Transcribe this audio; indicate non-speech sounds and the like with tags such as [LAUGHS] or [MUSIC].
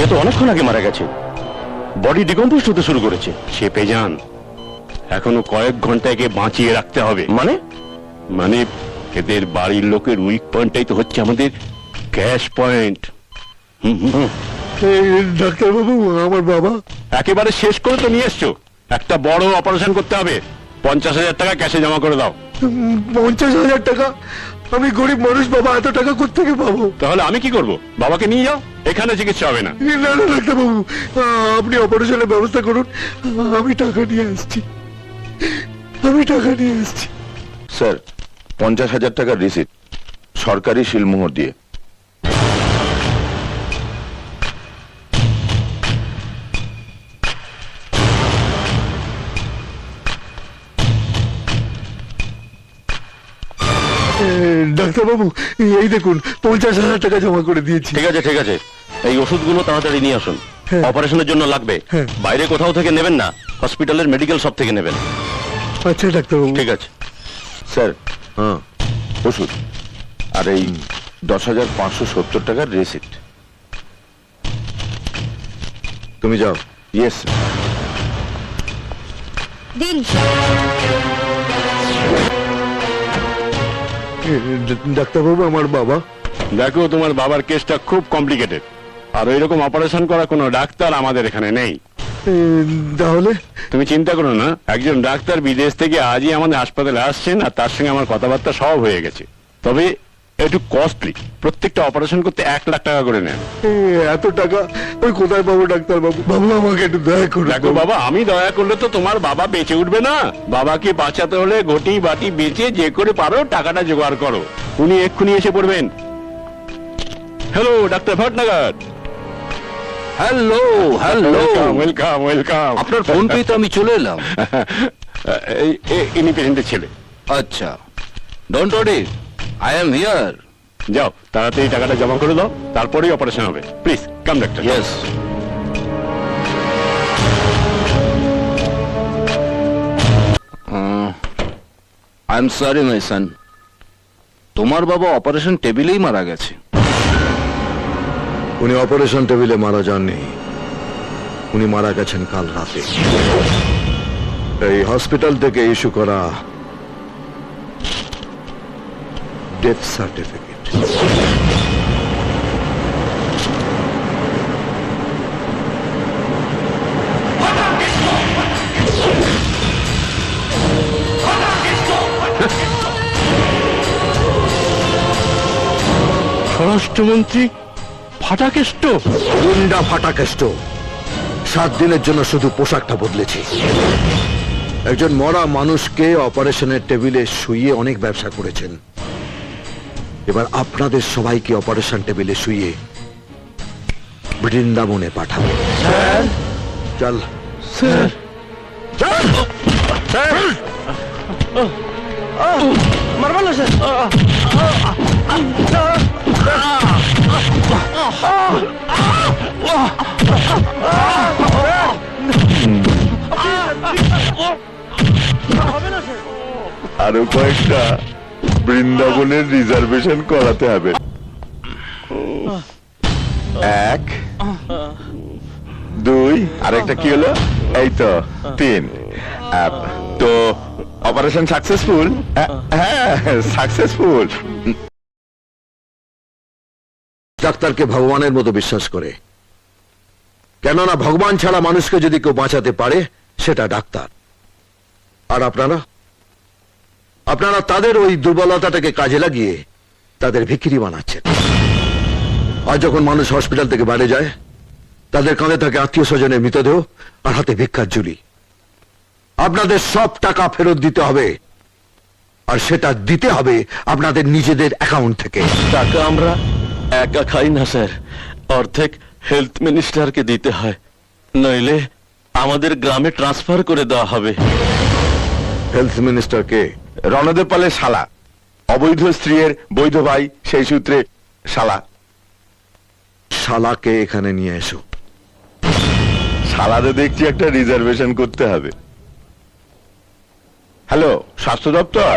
সে তো অনেকক্ষণ আগে মারা গেছে। বডি ডিকম্পোস্ট হতে শুরু করেছে। সে পেজান এখনও কয়েক ঘণ্টা একে বাঁচিয়ে রাখতে হবে। মানে? মানে এদের বাড়ির লোকের উইক পয়েন্টটাই তো হচ্ছে আমাদের ক্যাশ পয়েন্ট ডাক্তারবাবু আমার বাবা। একেবারে শেষ করে তো নিয়ে এসছো। একটা বড় অপারেশন করতে হবে। পঞ্চাশ হাজার টাকা ক্যাশে জমা করে দাও। পঞ্চাশ হাজার টাকা? আমি গরিব মানুষ বাবা এত টাকা কোথেকে পাবো? তাহলে আমি কি করব? বাবাকে নিয়ে যাও এখানে চিকিৎসা হবে না। না না ডাক্তারবাবু আপনি অপারেশনের ব্যবস্থা করুন। আমি টাকা নিয়ে আসছি। আমি টাকা নিয়ে আসছি। স্যার পঞ্চাশ হাজার টাকার রিসিট সরকারি শিলমোহর দিয়ে। এ, ডাক্তারবাবু এই দেখুন পঞ্চাশ হাজার টাকা জমা করে দিয়েছি। ঠিক আছে ঠিক আছে। এই ওষুধগুলো তাড়াতাড়ি নিয়ে আসুন। হ্যাঁ। অপারেশনের জন্য লাগবে। হ্যাঁ। বাইরে কোথাও থেকে নেবেন না হসপিটালের মেডিকেল শপ থেকে নেবেন। আচ্ছা ডাক্তারবাবু ঠিক আছে। স্যার হ্যাঁ। ওষুধ। আর এই দশ হাজার পাঁচশো সত্তর টাকার রিসিট তুমি যাও। ইয়েস দিন ডাক্তারবাবু আমার বাবা। দেখো তোমার বাবার কেসটা খুব কমপ্লিকেটেড আর ওই রকম অপারেশন করা কোনো ডাক্তার আমাদের এখানে নেই। তাহলে? তুমি চিন্তা করো না একজন ডাক্তার বিদেশ থেকে আজই আমাদের হাসপাতালে আসছেন আর তার সঙ্গে আমার কথাবার্তা সব হয়ে গেছে। তবে একটু কস্টলি প্রত্যেকটা অপারেশন করতে এক লাখ টাকা করে নেন। এত টাকা? ওই কোথায় পাবো ডাক্তারবাবু? বাবু আমাকে একটু দয়া করুন। দেখো বাবা আমি দয়া করলে তো তোমার বাবা বেঁচে উঠবে না। বাবাকে বাঁচাতে হলে ঘটি বাটি বেঁচে যে করে পারো টাকাটা জোগাড় করো। উনি এক্ষুনি এসে পড়বেন। Hello doctor Bhatnagar hello hello welcome welcome welcome আপনার ফোন পেয়ে তো আমি চলে এলাম। [LAUGHS] ইনি পেশেন্টের ছেলে। আচ্ছা। Don't worry I am here যাও তাড়াতাড়ি টাকাটা জমা করে দাও তারপরেই অপারেশন হবে। Please come doctor yes I am sorry my son তোমার বাবা অপারেশন টেবিলেই মারা গেছে। উনি অপারেশন টেবিলে মারা যাননি। উনি মারা গেছেন কাল রাতে। এই হসপিটাল থেকে ইস্যু করা ডেথ সার্টিফিকেট স্বরাষ্ট্রমন্ত্রী ফাটাকেষ্ট? গুন্ডা ফাটাকেষ্ট। সাত দিনের জন্য শুধু পোশাকটা বদলেছি। একজন মরা মানুষকে অপারেশনের টেবিলে শুয়ে অনেক ব্যবসা করেছেন। এবার আপনাদের সবাইকে অপারেশন টেবিলে শুইয়ে বৃন্দাবনে পাঠাবো। চল। চল! আরও কয়েকটা। বৃন্দাবনের রিজার্ভেশন করাতে হবে। এক, দুই আর একটা কি হলো? এই তো, তিন। তো অপারেশন সাকসেসফুল হ্যাঁ সাকসেসফুল ডাক্তারকে ভগবানের মতো বিশ্বাস করে। কেননা ভগবান ছাড়া মানুষকে যদি কেউ বাঁচাতে পারে, সেটা ডাক্তার। আর আপনারা? আপনারা তাদের ওই দুর্বলতাটাকে কাজে লাগিয়ে তাদের ভিকিরি বানাচ্ছেন। আর যখন মানুষ হসপিটাল থেকে বাইরে যায় তাদের কাঁধে থাকে আত্মীয় স্বজনের মৃতদেহ আর হাতে ভিক্ষার ঝুলি। আপনাদের সব টাকা ফেরত দিতে হবে আর সেটা দিতে হবে আপনাদের নিজেদের অ্যাকাউন্ট থেকে। টাকা আমরা একা খাই না স্যার। অর্ধেক হেলথ মিনিস্টারকে দিতে হয়। নইলে আমাদের গ্রামে ট্রান্সফার করে দেওয়া হবে। হেলথ মিনিস্টারকে রণদেব পালের শালা। অবৈধ স্ত্রীর বৈধ ভাই সেই সূত্রে শালা। শালাকে এখানে নিয়ে এসো। শালাতে দেখছি একটা রিজার্ভেশন করতে হবে। হ্যালো স্বাস্থ্য দপ্তর?